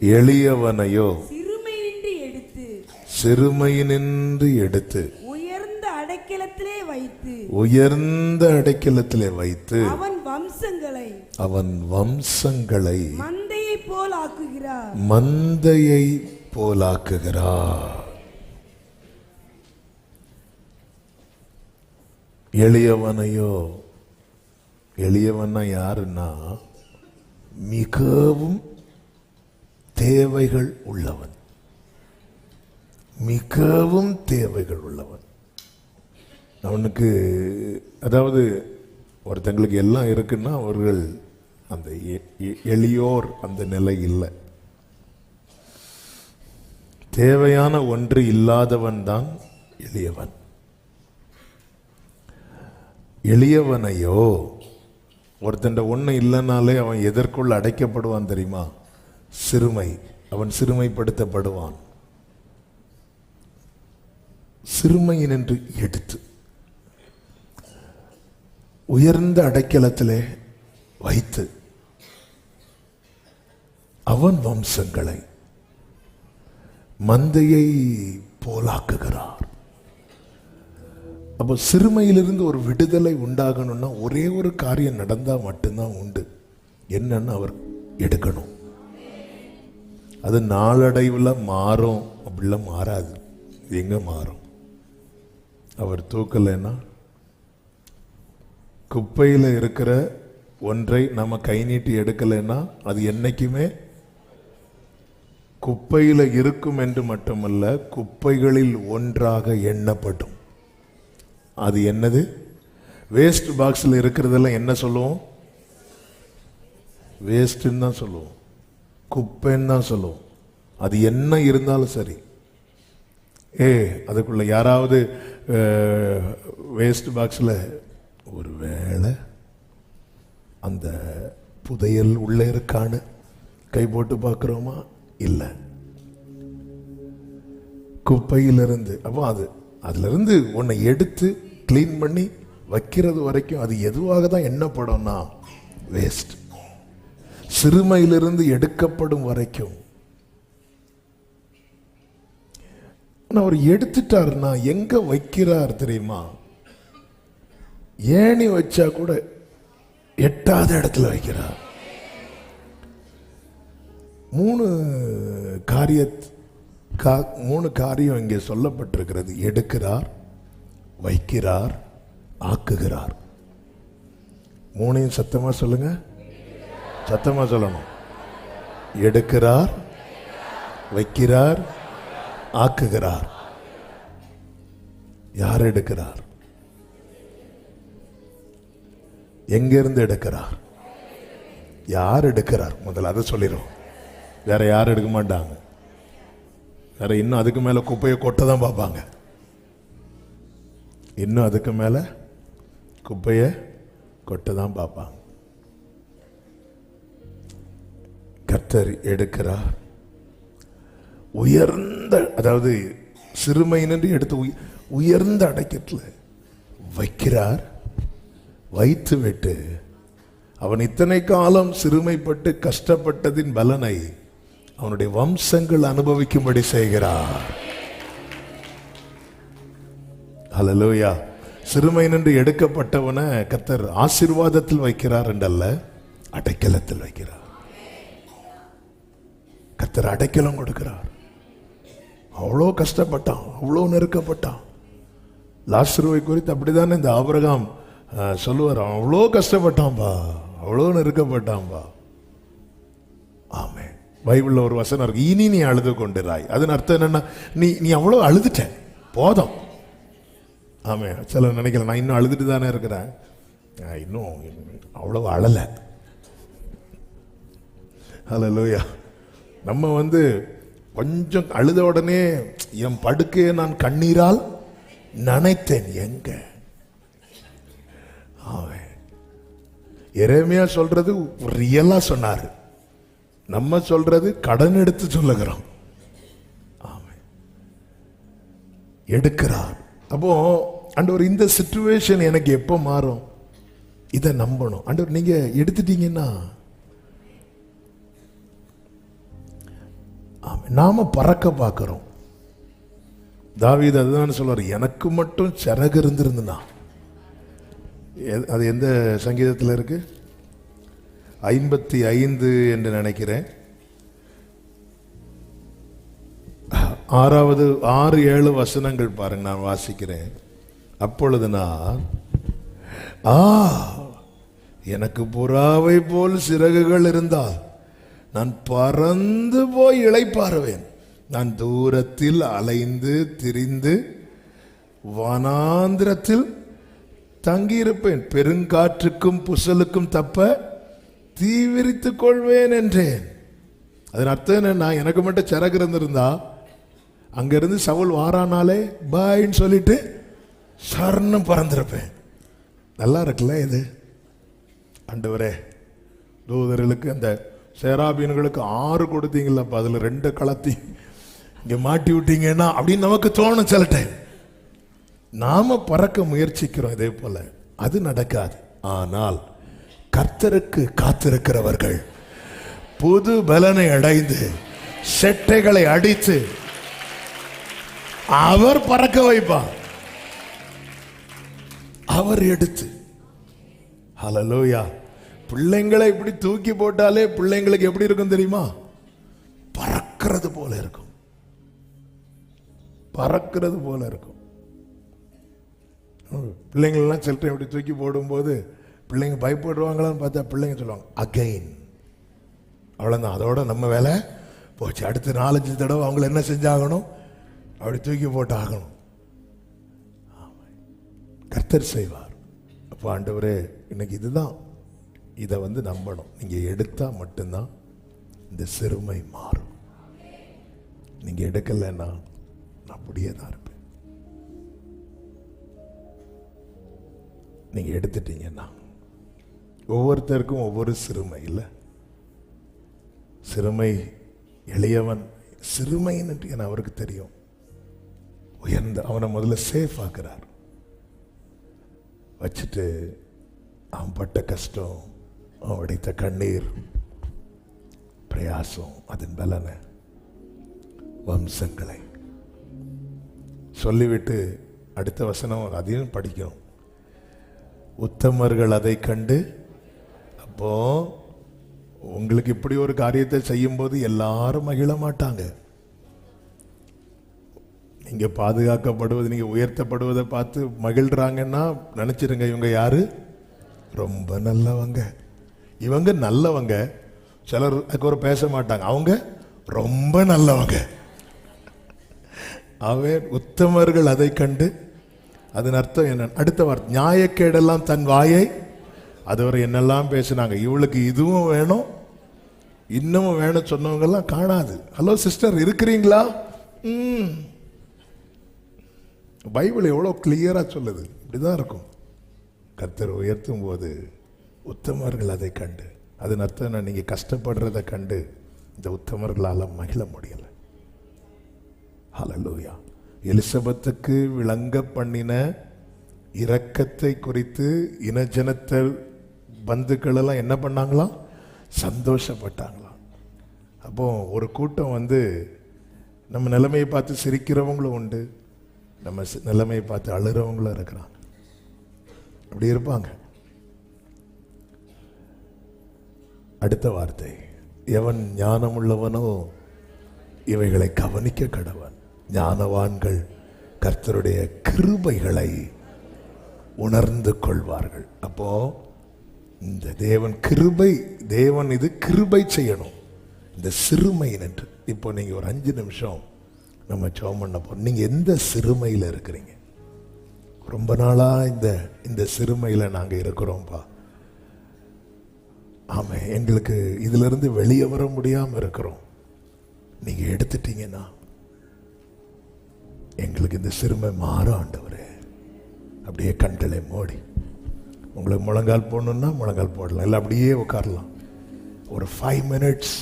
எளியவனையோ சிறுமையின்றி எடுத்து சிறுமையினின்று எடுத்து உயர்ந்த அடைக்கலத்திலே வைத்து உயர்ந்த அடைக்கலத்திலே வைத்து அவன் வம்சங்களை அவன் வம்சங்களை மந்தையை போல் ஆக்குகிறார். மந்தையை போலாக்குகிறார் எளியவனையோ எளியவனா யாருன்னா மிகவும் தேவைகள் உள்ளவன். மிகவும் தேவைகள் உள்ளவன். அவனுக்கு அதாவது ஒருத்தங்களுக்கு எல்லாம் இருக்குன்னா அவர்கள் அந்த எ- எ- எளியோர் அந்த நிலை இல்லை. தேவையான ஒன்று இல்லாதவன் தான் எளியவன். எளியவனையோ ஒருத்தன் ஒன்று இல்லைனாலே அவன் எதற்குள் அடைக்கப்படுவான் தெரியுமா? சிறுமை. அவன் சிறுமைப்படுத்தப்படுவான். சிறுமையினின்று எடுத்து. உயர்ந்த அடைக்கலத்திலே வைத்து. அவன் வம்சங்களை மந்தையை போலாக்குகிறார். அப்போ சிறுமையிலிருந்து ஒரு விடுதலை உண்டாகணும்னா ஒரே ஒரு காரியம் நடந்தால் மட்டும்தான் உண்டு. என்னன்னு அவர் எடுக்கணும். அது நாளடைவில் மாறும் அப்படிலாம் மாறாது. எங்கே மாறும்? அவர் தூக்கலைன்னா குப்பையில் இருக்கிற ஒன்றை நம்ம கை நீட்டி எடுக்கலைன்னா அது என்றைக்குமே குப்பையில் இருக்கும் என்று மட்டுமல்ல குப்பைகளில் ஒன்றாக எண்ணப்படும். அது என்னது? வேஸ்ட் பாக்ஸில் இருக்கிறதெல்லாம் என்ன சொல்லுவோம்? வேஸ்ட்டுன்னு தான் சொல்லுவோம். குப்பைன்னு தான் சொல்லுவோம். அது என்ன இருந்தாலும் சரி. ஏ அதுக்குள்ள யாராவது வேஸ்ட் பாக்ஸில் ஒரு வேளை அந்த புதையல் உள்ளே இருக்கான்னு கை போட்டு பார்க்குறோமா? இல்லை. குப்பையிலிருந்து அப்போ அது அதுலேருந்து உன்னை எடுத்து க்ளீன் பண்ணி வைக்கிறது வரைக்கும் அது எதுவாக தான் என்ன படம்னா வேஸ்ட் சிறுமையிலிருந்து எடுக்கப்படும் வரைக்கும். அவர் எடுத்துட்டாருன்னா எங்க வைக்கிறார் தெரியுமா? ஏணி வச்சா கூட எட்டாவது இடத்துல வைக்கிறார். மூணு காரிய கா- மூணு காரியம் இங்கே சொல்லப்பட்டிருக்கிறது. எடுக்கிறார் வைக்கிறார் ஆக்குகிறார். மூணையும் சத்தமாக சொல்லுங்கள் சத்தமா சொல்லணும். எடுக்கிறார் வைக்கிறார் ஆக்குகிறார். யார் எடுக்கிறார்? எங்கிருந்து எடுக்கிறார்? யார் எடுக்கிறார்? முதல்ல அதை சொல்லிடும் வேற யாரும் எடுக்க மாட்டாங்க. வேற இன்னும் அதுக்கு மேலே குப்பையை கொட்ட தான் பார்ப்பாங்க. இன்னும் அதுக்கு மேலே குப்பையை கொட்ட தான் பார்ப்பாங்க. கர்த்தர் எடுக்கிறார். உயர்ந்த அதாவது சிறுமையினின்று எடுத்து உயர்ந்த அடைக்கத்தில் வைக்கிறார். வைத்து விட்டு அவன் இத்தனை காலம் சிறுமைப்பட்டு கஷ்டப்பட்டதின் பலனை அவனுடைய வம்சங்கள் அனுபவிக்கும்படி செய்கிறார். ஹலலோயா சிறுமை நின்று எடுக்கப்பட்டவனை கத்தர் ஆசீர்வாதத்தில் வைக்கிறார் என்றல்ல அடைக்கலத்தில் வைக்கிறார். கத்தர் அடைக்கலம் கொடுக்கிறார். அவ்வளோ கஷ்டப்பட்டான் அவ்வளோ நெருக்கப்பட்டான். லாஸ்ருவை குறித்து அப்படிதானே இந்த ஆபிரகாம் சொல்லுவார் அவ்வளோ கஷ்டப்பட்டான்பா அவ்வளோ நெருக்கப்பட்டான்பா. ஆமே பைபிளில் ஒரு வசனம் இருக்கு இனி நீ அழுது கொண்டிராய். அதன் அர்த்தம் என்னென்னா நீ நீ அவ்வளோ அழுதுட்ட போதும். ஆமே சில நினைக்கல நான் இன்னும் அழுதுட்டு தானே இருக்கிறேன். இன்னும் அவ்வளோ அழலை. ஹalleluya. நம்ம வந்து கொஞ்சம் அழுத உடனே என் படுக்கையை நான் கண்ணீரால் நினைத்தேன். எங்க? ஆமென். எரேமியா சொல்றது ரியலா சொன்னார். நம்ம சொல்றது கடன் எடுத்து சொல்லுகிறோம். ஆமென். எடுக்கிறார். அப்போ அண்டவர் இந்த சுச்சுவேஷன் எனக்கு எப்போ மாறும்? இதை நம்பணும். அண்டவர் நீங்க எடுத்துட்டீங்கன்னா நாம் பறக்க பார்க்குறோம். தாவீது அதுதான் சொல்றாரு எனக்கு மட்டும் சிறகு இருந்திருந்துனா எ- அது எந்த சங்கீதத்தில் இருக்குது ஐம்பத்தி ஐந்து என்று நினைக்கிறேன். ஆறாவது ஆறு ஏழு வசனங்கள் பாருங்க நான் வாசிக்கிறேன். அப்பொழுது நான் ஆ எனக்கு புறாவை போல் சிறகுகள் இருந்தால் நான் பறந்து போய் இழைப்பாருவேன் நான் தூரத்தில் அலைந்து திரிந்து வனாந்திரத்தில் தங்கியிருப்பேன். பெருங்காற்றுக்கும் புசலுக்கும் தப்ப தீவிரித்துக் கொள்வேன் என்றேன். அதன் அர்த்தம் என்ன? எனக்கு மட்டும் சிறகு இருந்திருந்தா அங்கிருந்து சவுல் வாரானாலே பாயின்னு சொல்லிட்டு சரணம் பறந்திருப்பேன். நல்லா இருக்குல்ல இது? ஆண்டவரே தூதர்களுக்கு அந்த சேராபீன்களுக்கு ஆறு கொடுத்தீங்களப்ப அதில் ரெண்டு களத்தி இங்கே மாட்டி விட்டீங்கன்னா அப்படின்னு நமக்கு தோணும் சில டைம் நாம பறக்க முயற்சிக்கிறோம் இதே போல. அது நடக்காது. ஆனால் கர்த்தருக்கு காத்திருக்கிறவர்கள் புது பலனை அடைந்து செட்டைகளை அடித்து அவர் பறக்க வைப்பார். அவர் எடுத்து. ஹலலோயா பிள்ளைங்களை இப்படி தூக்கி போட்டாலே பிள்ளைங்களுக்கு எப்படி இருக்கும் தெரியுமா? பறக்கிறது போல இருக்கும். பறக்கிறது போல இருக்கும். பிள்ளைங்களெல்லாம் சில டைம் இப்படி தூக்கி போடும்போது பிள்ளைங்க பயப்படுவாங்களான்னு பார்த்தா பிள்ளைங்க சொல்லுவாங்க அகைன் அவ்வளோதான் அதோட நம்ம வேலை போச்சு. அடுத்து நாலஞ்சு தடவை அவங்கள என்ன செஞ்சாகணும்? அப்படி தூக்கி போட்டு ஆகணும் கர்த்தர் செய்வார். அப்போ ஆண்டவரே இன்னைக்கு இதுதான். இதை வந்து நம்பணும். நீங்கள் எடுத்தால் மட்டும்தான் இந்த சிறுமை மாறும். நீங்கள் எடுக்கலைன்னா நான் அப்படியே தான் இருப்பேன். நீங்கள் எடுத்துட்டீங்கன்னா ஒவ்வொருத்தருக்கும் ஒவ்வொரு சிறுமை இல்லை. சிறுமை எளியவன் சிறுமைன்னு என அவருக்கு தெரியும். உயர்ந்த அவனை முதல்ல சேஃப் ஆக்குறார். வச்சுட்டு அவன் பட்ட கஷ்டம் அவன் உடைத்த கண்ணீர் பிரயாசம் அதன் பலனை வம்சங்களை. சொல்லிவிட்டு அடுத்த வசனம் அதையும் படிக்கணும். உத்தமர்கள் அதை கண்டு அப்போ உங்களுக்கு இப்படி ஒரு காரியத்தை செய்யும்போது எல்லாரும் மகிழ மாட்டாங்க. நீங்கள் பாதுகாக்கப்படுவது நீங்கள் உயர்த்தப்படுவதை பார்த்து மகிழ்கிறாங்கன்னா நினச்சிருங்க இவங்க யார்? ரொம்ப நல்லவங்க. இவங்க நல்லவங்க. சிலர் அதுக்கப்புறம் பேச மாட்டாங்க. அவங்க ரொம்ப நல்லவங்க. அவன் உத்தமர்கள் அதை கண்டு அதன் அர்த்தம் என்ன? அடுத்த வார்த்தை நியாயக்கேடெல்லாம் தன் வாயை அதுவரை என்னெல்லாம் பேசினாங்க? இவளுக்கு இதுவும் வேணும் இன்னமும் வேணும் சொன்னவங்கெல்லாம் காணாது. ஹலோ சிஸ்டர் இருக்கிறீங்களா? ம். பைபிள் எவ்வளோ கிளியராக சொல்லுது. இப்படிதான் இருக்கும். கர்த்தர் உயர்த்தும் போது உத்தமர்கள் அதை கண்டு. அதன் அர்த்தம் நான் நீங்கள் கஷ்டப்படுறதை கண்டு இந்த உத்தமர்களால் மகிழ முடியலை. ஹலலூயா எலிசபெத்துக்கு விளங்க பண்ணின இரக்கத்தை குறித்து இனஜனத்தை பந்துக்கள் எல்லாம் என்ன பண்ணாங்களாம் சந்தோஷப்பட்டாங்களாம் அப்போ ஒரு கூட்டம் வந்து நம்ம நிலைமையை பார்த்து சிரிக்கிறவங்களும் உண்டு. நம்ம சி- நிலைமையை பார்த்து அழுகிறவங்களும் இருக்கிறாங்க. அப்படி இருப்பாங்க. அடுத்த வார்த்தை. எவன் ஞானமுள்ளவனோ இவைகளை கவனிக்க கடவன். ஞானவான்கள் கர்த்தருடைய கிருபைகளை உணர்ந்து கொள்வார்கள். அப்போ இந்த தேவன் கிருபை தேவன் இது கிருபை செய்யணும். இந்த சிறுமை என்று இப்போ நீங்க ஒரு அஞ்சு நிமிஷம் நம்ம ஜெபம் பண்ண போறோம். நீங்க எந்த சிறுமையில் இருக்கிறீங்க? ரொம்ப நாளாக இந்த இந்த சிறுமையில் நாங்கள் இருக்கிறோம்ப்பா ஆமாம் எங்களுக்கு இதிலிருந்து வெளியே வர முடியாமல் இருக்கிறோம். நீங்கள் எடுத்துட்டீங்கன்னா எங்களுக்கு இந்த சிறுமை மாற ஆண்டவர். அப்படியே கண்களை மோடி. உங்களுக்கு முழங்கால் போடணுன்னா முழங்கால் போடலாம். இல்லை அப்படியே உட்காரலாம். ஒரு ஃபைவ் மினிட்ஸ்